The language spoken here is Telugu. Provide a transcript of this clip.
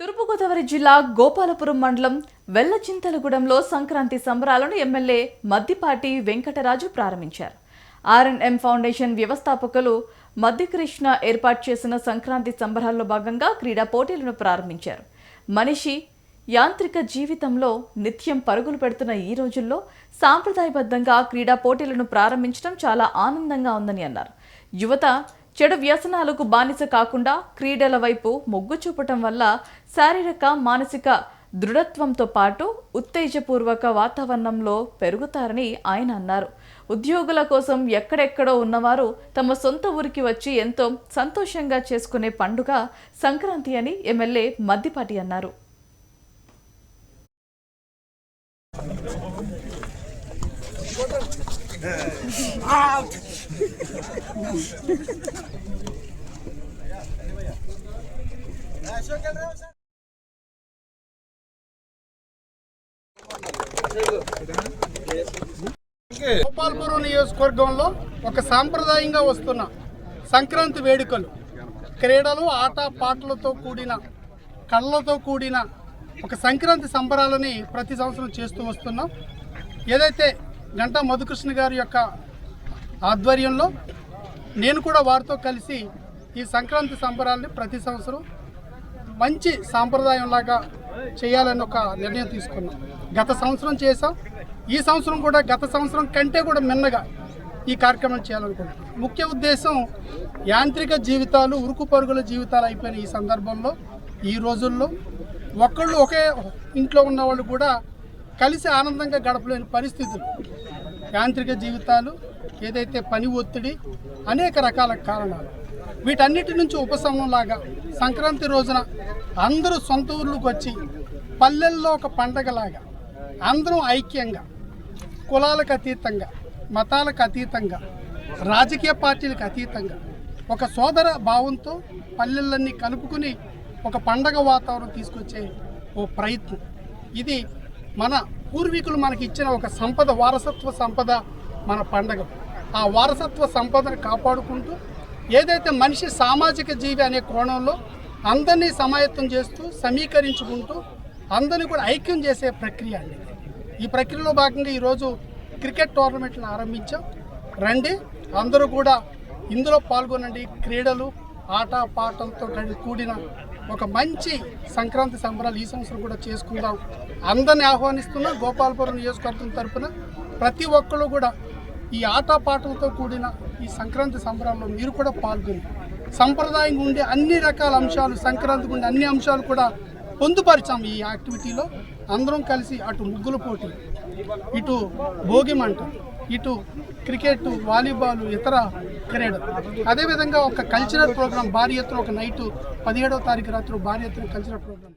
తూర్పుగోదావరి జిల్లా గోపాలపురం మండలం వెల్లచింతలగూడెంలో సంక్రాంతి సంబరాలను ఎమ్మెల్యే మద్దిపాటి వెంకటరాజు ప్రారంభించారు. ఆర్ఎన్ఎం ఫౌండేషన్ వ్యవస్థాపకులు మద్దికృష్ణ ఏర్పాటు చేసిన సంక్రాంతి సంబరాల్లో భాగంగా క్రీడా పోటీలను ప్రారంభించారు. మనిషి యాంత్రిక జీవితంలో నిత్యం పరుగులు పెడుతున్న ఈ రోజుల్లో సాంప్రదాయబద్ధంగా క్రీడా పోటీలను ప్రారంభించడం చాలా ఆనందంగా ఉందని అన్నారు. యువత చెడు వ్యసనాలకు బానిస కాకుండా క్రీడల వైపు మొగ్గు చూపటం వల్ల శారీరక మానసిక దృఢత్వంతో పాటు ఉత్తేజపూర్వక వాతావరణంలో పెరుగుతారని ఆయన అన్నారు. ఉద్యోగుల కోసం ఎక్కడెక్కడో ఉన్నవారు తమ సొంత ఊరికి వచ్చి ఎంతో సంతోషంగా చేసుకునే పండుగ సంక్రాంతి అని ఎమ్మెల్యే మద్దిపాటి అన్నారు. గోపాల్పురం నియోజకవర్గంలో ఒక సాంప్రదాయంగా వస్తున్న సంక్రాంతి వేడుకలు. క్రీడలు ఆట పాటలతో కూడిన కళ్ళతో కూడిన ఒక సంక్రాంతి సంబరాలని ప్రతి సంవత్సరం చేస్తూ వస్తున్నాం. ఏదైతే గంటా మధుకృష్ణ గారి యొక్క ఆధ్వర్యంలో నేను కూడా వారితో కలిసి ఈ సంక్రాంతి సంబరాల్ని ప్రతి సంవత్సరం మంచి సాంప్రదాయంలాగా చేయాలని ఒక నిర్ణయం తీసుకున్నాం. గత సంవత్సరం చేసాం ఈ సంవత్సరం కూడా గత సంవత్సరం కంటే కూడా మిన్నగా ఈ కార్యక్రమం చేయాలనుకుంటున్నాం. ముఖ్య ఉద్దేశం యాంత్రిక జీవితాలు ఉరుకు పరుగుల జీవితాలు అయిపోయిన ఈ సందర్భంలో ఈ రోజుల్లో ఒకళ్ళు ఒకే ఇంట్లో ఉన్న వాళ్ళు కూడా కలిసి ఆనందంగా గడపలేని పరిస్థితులు. యాంత్రిక జీవితాలు ఏదైతే పని ఒత్తిడి అనేక రకాల కారణాలు. వీటన్నిటి నుంచి ఉపశమనంలాగా సంక్రాంతి రోజున అందరూ సొంత ఊర్లకు వచ్చి పల్లెల్లో ఒక పండగలాగా అందరం ఐక్యంగా కులాలకు అతీతంగా మతాలకు అతీతంగా రాజకీయ పార్టీలకు అతీతంగా ఒక సోదర భావంతో పల్లెలన్నీ కలుపుకుని ఒక పండగ వాతావరణం తీసుకొచ్చే ఓ ప్రయత్నం. ఇది మన పూర్వీకులు మనకి ఇచ్చిన ఒక సంపద వారసత్వ సంపద మన పండగ. ఆ వారసత్వ సంపదను కాపాడుకుంటూ ఏదైతే మనిషి సామాజిక జీవి అనే కోణంలో అందరినీ సమాయత్తం చేస్తూ సమీకరించుకుంటూ అందరినీ కూడా ఐక్యం చేసే ప్రక్రియ అండి ఈ ప్రక్రియలో భాగంగా ఈరోజు క్రికెట్ టోర్నమెంట్లు ఆరంభించాం. రండి అందరూ కూడా ఇందులో పాల్గొనండి. క్రీడలు ఆట పాటలతో కూడిన ఒక మంచి సంక్రాంతి సంబరాలు ఈ సంవత్సరం కూడా చేసుకుందాం. అందరిని ఆహ్వానిస్తున్నా గోపాలపురం నియోజకవర్గం తరపున ప్రతి ఒక్కరు కూడా ఈ ఆటపాటలతో కూడిన ఈ సంక్రాంతి సంబరాల్లో మీరు కూడా పాల్గొని సంప్రదాయంగా ఉండే అన్ని రకాల అంశాలు సంక్రాంతికి ఉండే అన్ని అంశాలు కూడా పొందుపరిచాం ఈ యాక్టివిటీలో. అందరం కలిసి అటు ముగ్గుల పోటీ ఇటు భోగి మంట ఇటు క్రికెట్ వాలీబాల్ ఇతర క్రీడలు. అదేవిధంగా ఒక కల్చరల్ ప్రోగ్రామ్ భారీ ఎత్తున ఒక నైటు పదిహేడవ తారీఖు రాత్రి భారీ ఎత్తున కల్చరల్ ప్రోగ్రామ్